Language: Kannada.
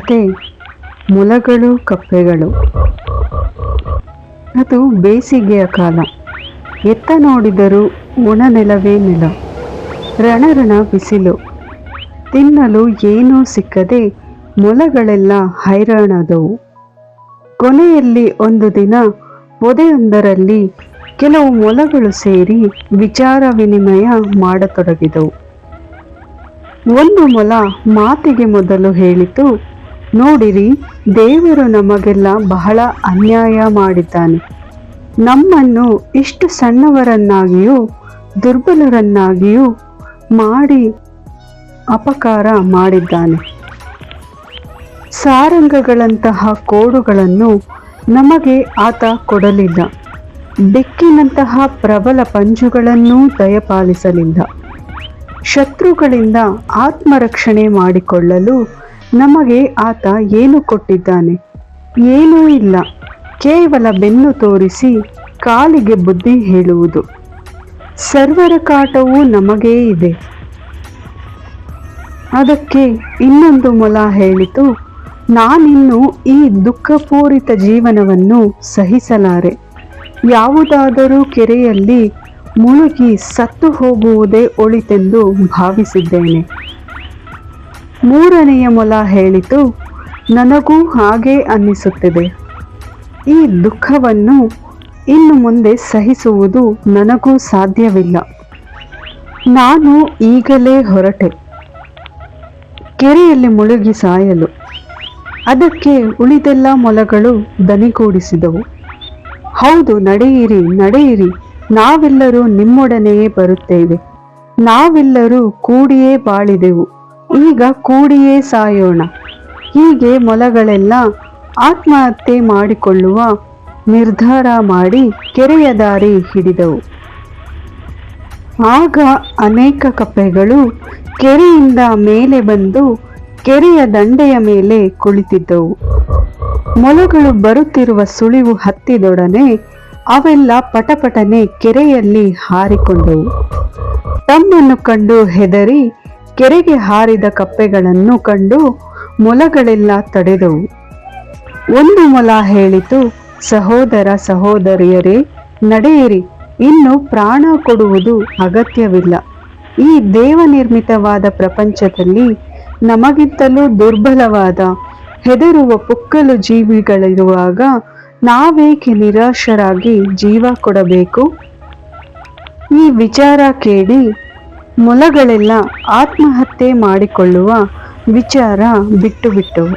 ಕತೆ. ಮೊಲಗಳು, ಕಪ್ಪೆಗಳು. ಅದು ಬೇಸಿಗೆಯ ಕಾಲ. ಎತ್ತ ನೋಡಿದರೂ ಒಣ ನೆಲವೇ ನೆಲ. ರಣರಣ ಬಿಸಿಲು. ತಿನ್ನಲು ಏನೂ ಸಿಕ್ಕದೆ ಮೊಲಗಳೆಲ್ಲ ಹೈರಾಣಾದವು. ಕೊನೆಯಲ್ಲಿ ಒಂದು ದಿನ ಪೊದೆಯೊಂದರಲ್ಲಿ ಕೆಲವು ಮೊಲಗಳು ಸೇರಿ ವಿಚಾರ ವಿನಿಮಯ ಮಾಡತೊಡಗಿದವು. ಒಂದು ಮೊಲ ಮಾತಿಗೆ ಮೊದಲು ಹೇಳಿತು ನೋಡಿರಿ, ದೇವರು ನಮಗೆಲ್ಲ ಬಹಳ ಅನ್ಯಾಯ ಮಾಡಿದ್ದಾನೆ. ನಮ್ಮನ್ನು ಇಷ್ಟು ಸಣ್ಣವರನ್ನಾಗಿಯೂ ದುರ್ಬಲರನ್ನಾಗಿಯೂ ಮಾಡಿ ಅಪಕಾರ ಮಾಡಿದ್ದಾನೆ. ಸಾರಂಗಗಳಂತಹ ಕೋಡುಗಳನ್ನು ನಮಗೆ ಆತ ಕೊಡಲಿಲ್ಲ. ಬೆಕ್ಕಿನಂತಹ ಪ್ರಬಲ ಪಂಜುಗಳನ್ನೂ ದಯಪಾಲಿಸಲಿಲ್ಲ. ಶತ್ರುಗಳಿಂದ ಆತ್ಮರಕ್ಷಣೆ ಮಾಡಿಕೊಳ್ಳಲು ನಮಗೆ ಆತ ಏನು ಕೊಟ್ಟಿದ್ದಾನೆ? ಏನೂ ಇಲ್ಲ. ಕೇವಲ ಬೆನ್ನು ತೋರಿಸಿ ಕಾಲಿಗೆ ಬುದ್ಧಿ ಹೇಳುವುದು. ಸರ್ವರ ಕಾಟವೂ ನಮಗೇ ಇದೆ. ಅದಕ್ಕೆ ಇನ್ನೊಂದು ಮೊಲ ಹೇಳಿತು, ನಾನಿನ್ನು ಈ ದುಃಖಪೂರಿತ ಜೀವನವನ್ನು ಸಹಿಸಲಾರೆ. ಯಾವುದಾದರೂ ಕೆರೆಯಲ್ಲಿ ಮುಳುಗಿ ಸತ್ತು ಹೋಗುವುದೇ ಒಳಿತೆಂದು ಭಾವಿಸಿದ್ದೇನೆ. ಮೂರನೆಯ ಮೊಲ ಹೇಳಿತು, ನನಗೂ ಹಾಗೆ ಅನ್ನಿಸುತ್ತಿದೆ. ಈ ದುಃಖವನ್ನು ಇನ್ನು ಮುಂದೆ ಸಹಿಸುವುದು ನನಗೂ ಸಾಧ್ಯವಿಲ್ಲ. ನಾನು ಈಗಲೇ ಹೊರಟೆ. ಕೆರೆಯಲ್ಲಿ ಮುಳುಗಿ ಸಾಯಲು. ಅದಕ್ಕೆ ಉಳಿದೆಲ್ಲ ಮೊಲಗಳು ದನಿಗೂಡಿಸಿದವು. ಹೌದು, ನಡೆಯಿರಿ ನಡೆಯಿರಿ. ನಾವೆಲ್ಲರೂ ನಿಮ್ಮೊಡನೆಯೇ ಬರುತ್ತೇವೆ. ನಾವೆಲ್ಲರೂ ಕೂಡಿಯೇ ಬಾಳಿದೆವು. ಈಗ ಕೂಡಿಯೇ ಸಾಯೋಣ. ಹೀಗೆ ಮೊಲಗಳೆಲ್ಲ ಆತ್ಮಹತ್ಯೆ ಮಾಡಿಕೊಳ್ಳುವ ನಿರ್ಧಾರ ಮಾಡಿ ಕೆರೆಯ ದಾರಿ ಹಿಡಿದವು. ಆಗ ಅನೇಕ ಕಪ್ಪೆಗಳು ಕೆರೆಯಿಂದ ಮೇಲೆ ಬಂದು ಕೆರೆಯ ದಂಡೆಯ ಮೇಲೆ ಕುಳಿತಿದ್ದವು. ಮೊಲಗಳು ಬರುತ್ತಿರುವ ಸುಳಿವು ಹತ್ತಿದೊಡನೆ ಅವೆಲ್ಲ ಪಟಪಟನೆ ಕೆರೆಯಲ್ಲಿ ಹಾರಿಕೊಂಡವು. ತಮ್ಮನ್ನು ಕಂಡು ಹೆದರಿ ಕೆರೆಗೆ ಹಾರಿದ ಕಪ್ಪೆಗಳನ್ನು ಕಂಡು ಮೊಲಗಳೆಲ್ಲ ತಡೆದವು. ಒಂದು ಮೊಲ ಹೇಳಿತು, ಸಹೋದರ, ಸಹೋದರಿಯರೇ, ನಡೆಯಿರಿ, ಇನ್ನು ಪ್ರಾಣ ಕೊಡುವುದು ಅಗತ್ಯವಿಲ್ಲ. ಈ ದೇವನಿರ್ಮಿತವಾದ ಪ್ರಪಂಚದಲ್ಲಿ ನಮಗಿಂತಲೂ ದುರ್ಬಲವಾದ, ಹೆದರುವ ಪುಕ್ಕಲು ಜೀವಿಗಳಿರುವಾಗ ನಾವೇಕೆ ನಿರಾಶರಾಗಿ ಜೀವ ಕೊಡಬೇಕು? ಈ ವಿಚಾರ ಕೇಳಿ ಮೊಲಗಳೆಲ್ಲ ಆತ್ಮಹತ್ಯೆ ಮಾಡಿಕೊಳ್ಳುವ ವಿಚಾರ ಬಿಟ್ಟು ಬಿಟ್ಟವು